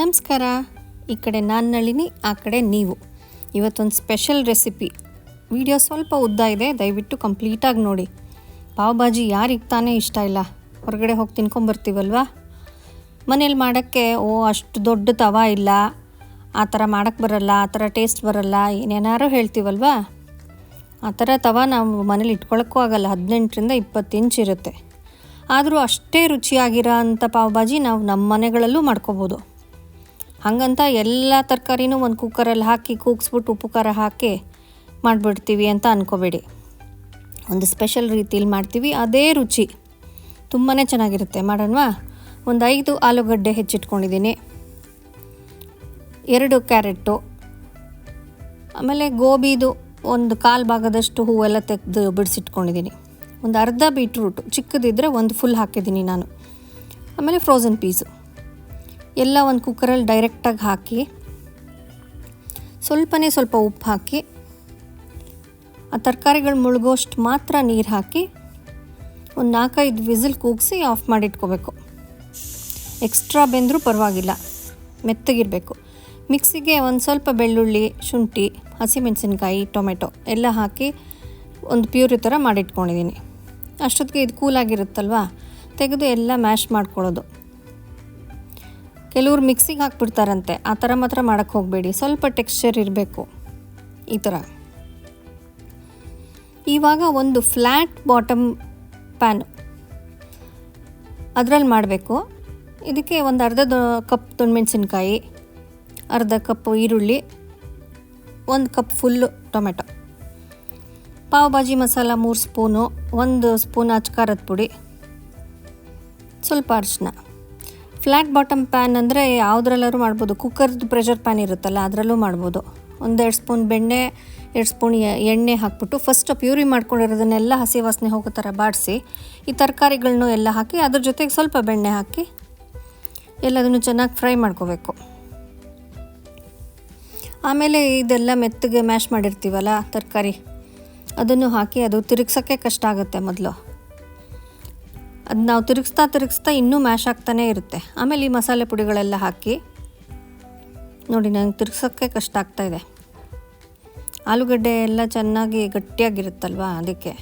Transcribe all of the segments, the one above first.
ನಮಸ್ಕಾರ. ಈ ಕಡೆ ನಾನು ನಳಿನಿ, ಆ ಕಡೆ ನೀವು. ಇವತ್ತೊಂದು ಸ್ಪೆಷಲ್ ರೆಸಿಪಿ. ವಿಡಿಯೋ ಸ್ವಲ್ಪ ಉದ್ದ ಇದೆ, ದಯವಿಟ್ಟು ಕಂಪ್ಲೀಟಾಗಿ ನೋಡಿ. ಪಾವ್ ಭಾಜಿ ಯಾರಿಗೆ ತಾನೇ ಇಷ್ಟ ಇಲ್ಲ? ಹೊರಗಡೆ ಹೋಗಿ ತಿನ್ಕೊಂಬರ್ತೀವಲ್ವಾ? ಮನೇಲಿ ಮಾಡೋಕ್ಕೆ, ಓ, ಅಷ್ಟು ದೊಡ್ಡ ತವ ಇಲ್ಲ. ಆ ಥರ ಮಾಡೋಕ್ಕೆ ಬರಲ್ಲ, ಆ ಥರ ಟೇಸ್ಟ್ ಬರಲ್ಲ, ಏನೇನಾರು ಹೇಳ್ತೀವಲ್ವಾ? ಆ ಥರ ತವ ನಾವು ಮನೇಲಿ ಇಟ್ಕೊಳ್ಳೋಕ್ಕೂ ಆಗಲ್ಲ, ಹದಿನೆಂಟರಿಂದ ಇಪ್ಪತ್ತು ಇಂಚ್ ಇರುತ್ತೆ. ಆದರೂ ಅಷ್ಟೇ ರುಚಿಯಾಗಿರೋ ಅಂಥ ಪಾವ್ ಭಾಜಿ ನಾವು ನಮ್ಮ ಮನೆಗಳಲ್ಲೂ ಮಾಡ್ಕೋಬೋದು. ಹಾಗಂತ ಎಲ್ಲ ತರಕಾರಿನೂ ಒಂದು ಕುಕ್ಕರಲ್ಲಿ ಹಾಕಿ ಕೂಗಿಸ್ಬಿಟ್ಟು ಉಪ್ಪು ಖಾರ ಹಾಕಿ ಮಾಡಿಬಿಡ್ತೀವಿ ಅಂತ ಅಂದ್ಕೋಬೇಡಿ ಒಂದು ಸ್ಪೆಷಲ್ ರೀತಿಯಲ್ಲಿ ಮಾಡ್ತೀವಿ, ಅದೇ ರುಚಿ. ತುಂಬಾ ಚೆನ್ನಾಗಿರುತ್ತೆ, ಮಾಡೋಣವಾ? ಒಂದು ಐದು ಆಲೂಗಡ್ಡೆ ಹೆಚ್ಚಿಟ್ಕೊಂಡಿದ್ದೀನಿ. ಎರಡು ಕ್ಯಾರೆಟು ಆಮೇಲೆ ಗೋಬಿದು ಒಂದು ಕಾಲು ಭಾಗದಷ್ಟು ಹೂವೆಲ್ಲ ತೆಗೆದು ಬಿಡಿಸಿಟ್ಕೊಂಡಿದ್ದೀನಿ. ಒಂದು ಅರ್ಧ ಬೀಟ್ರೂಟು ಚಿಕ್ಕದಿದ್ದರೆ ಒಂದು ಫುಲ್ ಹಾಕಿದ್ದೀನಿ ನಾನು. ಆಮೇಲೆ ಫ್ರೋಝನ್ ಪೀಸು ಎಲ್ಲ ಒಂದು ಕುಕ್ಕರಲ್ಲಿ ಡೈರೆಕ್ಟಾಗಿ ಹಾಕಿ ಸ್ವಲ್ಪನೇ ಸ್ವಲ್ಪ ಉಪ್ಪು ಹಾಕಿ ಆ ತರಕಾರಿಗಳು ಮುಳುಗೋಷ್ಟು ಮಾತ್ರ ನೀರು ಹಾಕಿ ಒಂದು ನಾಲ್ಕೈದು ವಿಸಿಲ್ ಕೂಗಿಸಿ ಆಫ್ ಮಾಡಿಟ್ಕೋಬೇಕು. ಎಕ್ಸ್ಟ್ರಾ ಬೆಂದರೂ ಪರವಾಗಿಲ್ಲ, ಮೆತ್ತಗಿರಬೇಕು. ಮಿಕ್ಸಿಗೆ ಒಂದು ಸ್ವಲ್ಪ ಬೆಳ್ಳುಳ್ಳಿ, ಶುಂಠಿ, ಹಸಿಮೆಣಸಿನ್ಕಾಯಿ, ಟೊಮೆಟೊ ಎಲ್ಲ ಹಾಕಿ ಒಂದು ಪ್ಯೂರಿ ಥರ ಮಾಡಿಟ್ಕೊಂಡಿದ್ದೀನಿ. ಅಷ್ಟೊತ್ತಿಗೆ ಇದು ಕೂಲಾಗಿರುತ್ತಲ್ವ? ತೆಗೆದು ಎಲ್ಲ ಮ್ಯಾಶ್ ಮಾಡ್ಕೊಳ್ಳೋದು. ಕೆಲವ್ರು ಮಿಕ್ಸಿಗೆ ಹಾಕ್ಬಿಡ್ತಾರಂತೆ. ಆ ಥರ ಮಾತ್ರ ಮಾಡೋಕ್ಕೆ ಹೋಗಬೇಡಿ. ಸ್ವಲ್ಪ ಟೆಕ್ಸ್ಚರ್ ಇರಬೇಕು. ಈ ಥರ. ಇವಾಗ ಒಂದು ಫ್ಲ್ಯಾಟ್ ಬಾಟಮ್ ಪ್ಯಾನು ಅದರಲ್ಲಿ ಮಾಡಬೇಕು. ಇದಕ್ಕೆ ಒಂದು ಅರ್ಧ ಕಪ್ ಮೆಣಸಿನ್ಕಾಯಿ ಅರ್ಧ ಕಪ್ ಈರುಳ್ಳಿ, ಒಂದು cup full tomato pav bhaji masala ಮೂರು ಸ್ಪೂನು, ಒಂದು ಸ್ಪೂನ್ ಅಚ್ಕಾರದ ಪುಡಿ, ಸ್ವಲ್ಪ ಅರಿಶಿನ ಫ್ಲ್ಯಾಟ್ ಬಾಟಮ್ ಪ್ಯಾನ್ ಅಂದರೆ ಯಾವುದ್ರಲ್ಲಾದ್ರೂ ಮಾಡ್ಬೋದು. ಕುಕ್ಕರ್ದು ಪ್ರೆಷರ್ ಪ್ಯಾನ್ ಇರುತ್ತಲ್ಲ, ಅದರಲ್ಲೂ ಮಾಡ್ಬೋದು. ಒಂದೆರಡು ಸ್ಪೂನ್ ಬೆಣ್ಣೆ, ಎರಡು ಸ್ಪೂನ್ ಎಣ್ಣೆ ಹಾಕ್ಬಿಟ್ಟು ಫಸ್ಟ್ ಪ್ಯೂರಿ ಮಾಡ್ಕೊಂಡಿರೋದನ್ನೆಲ್ಲ ಹಸಿ ವಾಸನೆ ಹೋಗೋ ಥರ ಬಾಡಿಸಿ, ಈ ತರಕಾರಿಗಳನ್ನೂ ಎಲ್ಲ ಹಾಕಿ ಅದ್ರ ಜೊತೆಗೆ ಸ್ವಲ್ಪ ಬೆಣ್ಣೆ ಹಾಕಿ ಎಲ್ಲದನ್ನು ಚೆನ್ನಾಗಿ ಫ್ರೈ ಮಾಡ್ಕೋಬೇಕು. ಆಮೇಲೆ ಇದೆಲ್ಲ ಮೆತ್ತಗೆ ಮ್ಯಾಶ್ ಮಾಡಿರ್ತೀವಲ್ಲ ತರಕಾರಿ, ಅದನ್ನು ಹಾಕಿ ಅದು ತಿರುಗ್ಸೋಕ್ಕೆ ಕಷ್ಟ ಆಗುತ್ತೆ ಮೊದಲು. ಅದು ನಾವು ತಿರುಗಿಸ್ತಾ ತಿರುಗಿಸ್ತಾ ಇನ್ನೂ ಮ್ಯಾಶ್ ಆಗ್ತಾನೇ ಇರುತ್ತೆ. ಆಮೇಲೆ ಈ ಮಸಾಲೆ ಪುಡಿಗಳೆಲ್ಲ ಹಾಕಿ ನೋಡಿ ನನಗೆ ತಿರ್ಗ್ಸೋಕ್ಕೆ ಕಷ್ಟ ಆಗ್ತಾ ಇದೆ. ಆಲೂಗಡ್ಡೆ ಎಲ್ಲ ಚೆನ್ನಾಗಿ ಗಟ್ಟಿಯಾಗಿರುತ್ತಲ್ವಾ ಅದಕ್ಕೆ.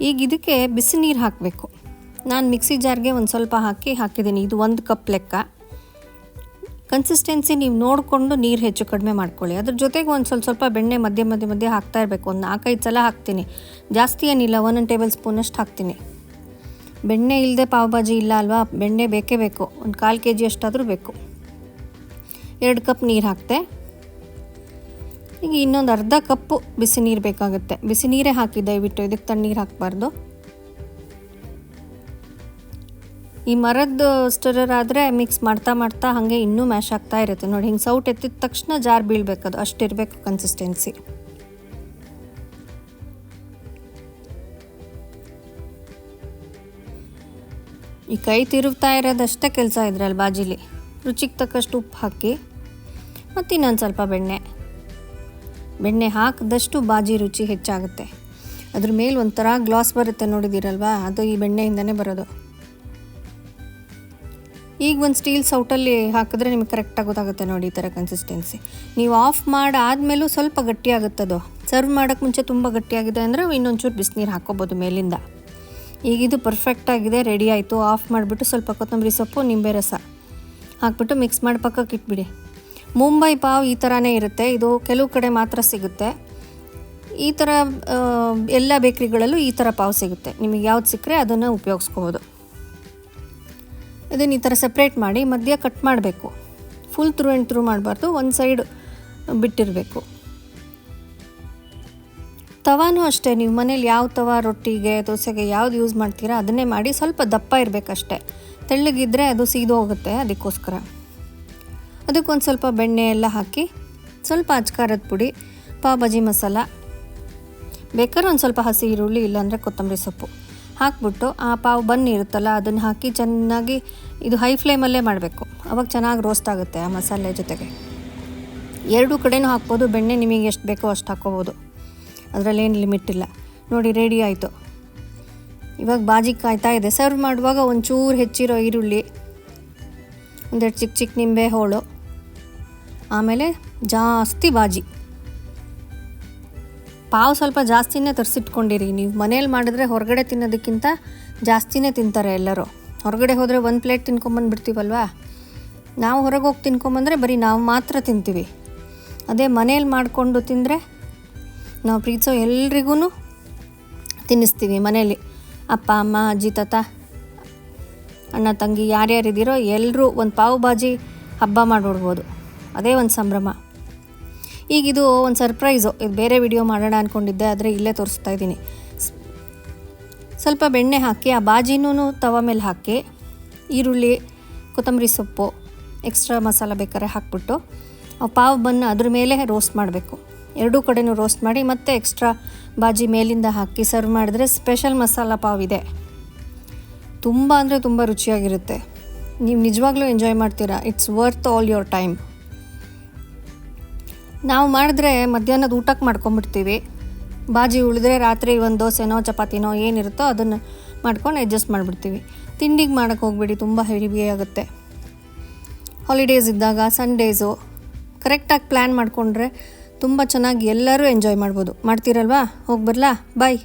ಈಗ ಇದಕ್ಕೆ ಬಿಸಿ ನೀರು ಹಾಕಬೇಕು. ನಾನು ಮಿಕ್ಸಿ ಜಾರ್ಗೆ ಒಂದು ಸ್ವಲ್ಪ ಹಾಕಿ ಹಾಕಿದ್ದೀನಿ. ಇದು ಒಂದು ಕಪ್ ಲೆಕ್ಕ. ಕನ್ಸಿಸ್ಟೆನ್ಸಿ ನೀವು ನೋಡಿಕೊಂಡು ನೀರು ಹೆಚ್ಚು ಕಡಿಮೆ ಮಾಡ್ಕೊಳ್ಳಿ. ಅದ್ರ ಜೊತೆಗೆ ಒಂದು ಸ್ವಲ್ಪ ಸ್ವಲ್ಪ ಬೆಣ್ಣೆ ಮಧ್ಯೆ ಮಧ್ಯೆ ಮಧ್ಯೆ ಹಾಕ್ತಾ ಇರಬೇಕು. ಒಂದು ನಾಲ್ಕೈದು ಸಲ ಹಾಕ್ತೀನಿ. ಜಾಸ್ತಿ ಏನಿಲ್ಲ, ಒಂದೊಂದು ಟೇಬಲ್ ಸ್ಪೂನಷ್ಟು ಹಾಕ್ತೀನಿ. ಬೆಣ್ಣೆ ಇಲ್ಲದೆ ಪಾವ್ ಭಾಜಿ ಇಲ್ಲ ಅಲ್ವಾ? ಬೆಣ್ಣೆ ಬೇಕೇ ಬೇಕು. ಒಂದು ಕಾಲು ಕೆ ಜಿ ಅಷ್ಟಾದರೂ ಬೇಕು. ಎರಡು ಕಪ್ ನೀರು ಹಾಕ್ತೆ. ಈಗ ಇನ್ನೊಂದು ಅರ್ಧ ಕಪ್ಪು ಬಿಸಿ ನೀರು ಬೇಕಾಗುತ್ತೆ. ಬಿಸಿ ನೀರೇ ಹಾಕಿ ದಯವಿಟ್ಟು ಇದಕ್ಕೆ ತಣ್ಣೀರು ಹಾಕಬಾರ್ದು. ಈ ಮರದ್ದು ಸ್ಟರರ್ ಆದರೆ ಮಿಕ್ಸ್ ಮಾಡ್ತಾ ಮಾಡ್ತಾ ಹಾಗೆ ಇನ್ನೂ ಮ್ಯಾಶ್ ಆಗ್ತಾ ಇರುತ್ತೆ. ನೋಡಿ, ಹಿಂಗೆ ಸೌಟ್ ಎತ್ತಿದ ತಕ್ಷಣ ಜಾರ್ ಬೀಳ್ಬೇಕದು ಅಷ್ಟಿರಬೇಕು ಕನ್ಸಿಸ್ಟೆನ್ಸಿ ಈ ಕೈ ತಿರುಗ್ತಾ ಇರೋದಷ್ಟೇ ಕೆಲಸ ಇದ್ರಲ್ಲಿ ಬಾಜಿಲಿ. ರುಚಿಗೆ ತಕ್ಕಷ್ಟು ಉಪ್ಪು ಹಾಕಿ, ಮತ್ತು ಇನ್ನೊಂದು ಸ್ವಲ್ಪ ಬೆಣ್ಣೆ. ಬೆಣ್ಣೆ ಹಾಕಿದಷ್ಟು ಬಾಜಿ ರುಚಿ ಹೆಚ್ಚಾಗುತ್ತೆ. ಅದ್ರ ಮೇಲೆ ಒಂಥರ ಗ್ಲಾಸ್ ಬರುತ್ತೆ ನೋಡಿದ್ದೀರಲ್ವಾ ಅದು ಈ ಬೆಣ್ಣೆಯಿಂದನೇ ಬರೋದು. ಈಗ ಒಂದು ಸ್ಟೀಲ್ ಸೌಟಲ್ಲಿ ಹಾಕಿದ್ರೆ ನಿಮ್ಗೆ ಕರೆಕ್ಟಾಗಿ ಗೊತ್ತಾಗುತ್ತೆ ನೋಡಿ ಈ ಥರ ಕನ್ಸಿಸ್ಟೆನ್ಸಿ ನೀವು ಆಫ್ ಮಾಡಾದಮೇಲೂ ಸ್ವಲ್ಪ ಗಟ್ಟಿಯಾಗುತ್ತದು? ಸರ್ವ್ ಮಾಡೋಕ್ಕೆ ಮುಂಚೆ ತುಂಬ ಗಟ್ಟಿಯಾಗಿದೆ ಅಂದರೆ ಇನ್ನೊಂಚೂರು ಬಿಸಿನೀರು ಹಾಕ್ಕೋಬೋದು ಮೇಲಿಂದ. ಈಗ ಇದು ಪರ್ಫೆಕ್ಟಾಗಿದೆ ರೆಡಿ ಆಯಿತು. ಆಫ್ ಮಾಡಿಬಿಟ್ಟು ಸ್ವಲ್ಪ ಕೊತ್ತಂಬರಿ ಸೊಪ್ಪು, ನಿಂಬೆ ರಸ. ಹಾಕ್ಬಿಟ್ಟು ಮಿಕ್ಸ್ ಮಾಡಿ ಪಕ್ಕಕ್ಕೆ ಇಟ್ಬಿಡಿ. ಮುಂಬೈ ಪಾವ್ ಈ ಥರನೇ ಇರುತ್ತೆ. ಇದು ಕೆಲವು ಕಡೆ ಮಾತ್ರ ಸಿಗುತ್ತೆ. ಈ ಥರ ಎಲ್ಲ ಬೇಕ್ರಿಗಳಲ್ಲೂ ಈ ಥರ ಪಾವ್ ಸಿಗುತ್ತೆ. ನಿಮಗೆ ಯಾವ್ದು ಸಿಕ್ಕರೆ ಅದನ್ನು ಉಪಯೋಗಿಸ್ಕೋಬೋದು. ಇದನ್ನು ಈ ಥರ ಸಪ್ರೇಟ್ ಮಾಡಿ ಮಧ್ಯ ಕಟ್ ಮಾಡಬೇಕು. ಫುಲ್ ಥ್ರೂ ಆ್ಯಂಡ್ ಥ್ರೂ ಮಾಡಬಾರ್ದು. ಒಂದು ಸೈಡ್ ಬಿಟ್ಟಿರಬೇಕು. ತವಾನೂ ಅಷ್ಟೇ, ನೀವು ಮನೇಲಿ ಯಾವ ತವ, ರೊಟ್ಟಿಗೆ, ದೋಸೆಗೆ ಯಾವ್ದು ಯೂಸ್ ಮಾಡ್ತೀರಾ, ಅದನ್ನೇ ಮಾಡಿ ಸ್ವಲ್ಪ ದಪ್ಪ ಇರಬೇಕಷ್ಟೆ. ತೆಳ್ಳಗಿದ್ದರೆ ಅದು ಸೀದು ಹೋಗುತ್ತೆ ಅದಕ್ಕೋಸ್ಕರ. ಅದಕ್ಕೊಂದು ಸ್ವಲ್ಪ ಬೆಣ್ಣೆ ಎಲ್ಲ ಹಾಕಿ, ಸ್ವಲ್ಪ ಅಚ್ಕಾರದ ಪುಡಿ ಪಾವ್ ಭಾಜಿ ಮಸಾಲ, ಬೇಕಾದ್ರೆ ಒಂದು ಸ್ವಲ್ಪ ಹಸಿ ಈರುಳ್ಳಿ ಇಲ್ಲಾಂದರೆ ಕೊತ್ತಂಬರಿ ಸೊಪ್ಪು ಹಾಕ್ಬಿಟ್ಟು ಆ ಪಾವ್ ಬನ್ ಇರುತ್ತಲ್ಲ, ಅದನ್ನು ಹಾಕಿ ಚೆನ್ನಾಗಿ ಇದು ಹೈ ಫ್ಲೇಮಲ್ಲೇ ಮಾಡಬೇಕು. ಅವಾಗ ಚೆನ್ನಾಗಿ ರೋಸ್ಟ್ ಆಗುತ್ತೆ ಆ ಮಸಾಲೆ ಜೊತೆಗೆ. ಎರಡೂ ಕಡೆನೂ ಹಾಕ್ಬೋದು, ಬೆಣ್ಣೆ ನಿಮಗೆ ಎಷ್ಟು ಬೇಕೋ ಅಷ್ಟು ಹಾಕ್ಕೋಬೋದು. ಅದರಲ್ಲೇನು ಲಿಮಿಟ್ ಇಲ್ಲ. ನೋಡಿ ರೆಡಿ ಆಯಿತು. ಇವಾಗ ಬಾಜಿ ಕಾಯ್ತಾ ಇದೆ. ಸರ್ವ್ ಮಾಡುವಾಗ ಒಂಚೂರು ಹೆಚ್ಚಿರೋ ಈರುಳ್ಳಿ, ಒಂದೆರಡು ಚಿಕ್ಕ ಚಿಕ್ಕ ನಿಂಬೆ ಹೋಳು, ಆಮೇಲೆ ಜಾಸ್ತಿ ಬಾಜಿ. ಪಾವು ಸ್ವಲ್ಪ ಜಾಸ್ತಿನೇ ತರಿಸಿಟ್ಕೊಂಡಿರಿ. ನೀವು ಮನೇಲಿ ಮಾಡಿದ್ರೆ ಹೊರಗಡೆ ತಿನ್ನೋದಕ್ಕಿಂತ ಜಾಸ್ತಿನೇ ತಿಂತಾರೆ ಎಲ್ಲರೂ. ಹೊರಗಡೆ ಹೋದರೆ ಒಂದು ಪ್ಲೇಟ್ ತಿನ್ಕೊಂಬಂದ್ಬಿಡ್ತೀವಲ್ವಾ? ನಾವು ಹೊರಗೆ ಹೋಗಿ ತಿನ್ಕೊಂಬಂದರೆ ಬರೀ ನಾವು ಮಾತ್ರ ತಿಂತೀವಿ. ಅದೇ ಮನೇಲಿ ಮಾಡಿಕೊಂಡು ತಿಂದರೆ ನಾವು ಪ್ರೀತಿಸೋ ಎಲ್ರಿಗೂ ತಿನ್ನಿಸ್ತೀವಿ ಮನೇಲಿ ಅಪ್ಪ, ಅಮ್ಮ, ಅಜ್ಜಿ, ತಾತ, ಅಣ್ಣ, ತಂಗಿ, ಯಾರ್ಯಾರಿದ್ದೀರೋ ಎಲ್ಲರೂ ಒಂದು ಪಾವು ಬಾಜಿ ಹಬ್ಬ ಮಾಡಿಬಿಡ್ಬೋದು ಅದೇ ಒಂದು ಸಂಭ್ರಮ. ಈಗ ಇದು ಒಂದು ಸರ್ಪ್ರೈಸು. ಇದು ಬೇರೆ ವಿಡಿಯೋ ಮಾಡೋಣ ಅಂದ್ಕೊಂಡಿದ್ದೆ ಆದರೆ ಇಲ್ಲೇ ತೋರಿಸ್ತಾ ಇದ್ದೀನಿ. ಸ್ವಲ್ಪ ಬೆಣ್ಣೆ ಹಾಕಿ, ಆ ಬಾಜಿನೂ ತವ ಮೇಲೆ ಹಾಕಿ, ಈರುಳ್ಳಿ, ಕೊತ್ತಂಬರಿ ಸೊಪ್ಪು, ಎಕ್ಸ್ಟ್ರಾ ಮಸಾಲ ಬೇಕಾದ್ರೆ ಹಾಕ್ಬಿಟ್ಟು, ಆ ಪಾವ್ ಬನ್ನ ಅದ್ರ ಮೇಲೆ ರೋಸ್ಟ್ ಮಾಡಬೇಕು. ಎರಡೂ ಕಡೆನೂ ರೋಸ್ಟ್ ಮಾಡಿ ಮತ್ತೆ ಎಕ್ಸ್ಟ್ರಾ ಬಾಜಿ ಮೇಲಿಂದ ಹಾಕಿ ಸರ್ವ್ ಮಾಡಿದ್ರೆ ಸ್ಪೆಷಲ್ ಮಸಾಲ ಪಾವ್ ಇದೆ ತುಂಬ ಅಂದರೆ ತುಂಬ ರುಚಿಯಾಗಿರುತ್ತೆ. ನೀವು ನಿಜವಾಗ್ಲೂ ಎಂಜಾಯ್ ಮಾಡ್ತೀರಾ? It's worth all your time ನಾವು ಮಾಡಿದ್ರೆ ಮಧ್ಯಾಹ್ನದ ಊಟಕ್ಕೆ ಮಾಡ್ಕೊಂಬಿಡ್ತೀವಿ ಬಾಜಿ ಉಳಿದ್ರೆ ರಾತ್ರಿ ಒಂದು ದೋಸೆನೋ ಚಪಾತಿನೋ ಏನಿರುತ್ತೋ ಅದನ್ನು ಮಾಡ್ಕೊಂಡು ಅಡ್ಜಸ್ಟ್ ಮಾಡಿಬಿಡ್ತೀವಿ. ತಿಂಡಿಗೆ ಮಾಡೋಕ್ಕೆ ಹೋಗ್ಬಿಡಿ, ತುಂಬ ಹೆವಿ ಆಗುತ್ತೆ. ಹಾಲಿಡೇಸ್ ಇದ್ದಾಗ ಸಂಡೇಸು ಕರೆಕ್ಟಾಗಿ ಪ್ಲ್ಯಾನ್ ಮಾಡಿಕೊಂಡ್ರೆ ತುಂಬ ಚೆನ್ನಾಗಿ ಎಲ್ಲರೂ ಎಂಜಾಯ್ ಮಾಡ್ಬೋದು. ಮಾಡ್ತೀರಲ್ವಾ? ಹೋಗಿ ಬರಲಾ? ಬಾಯ್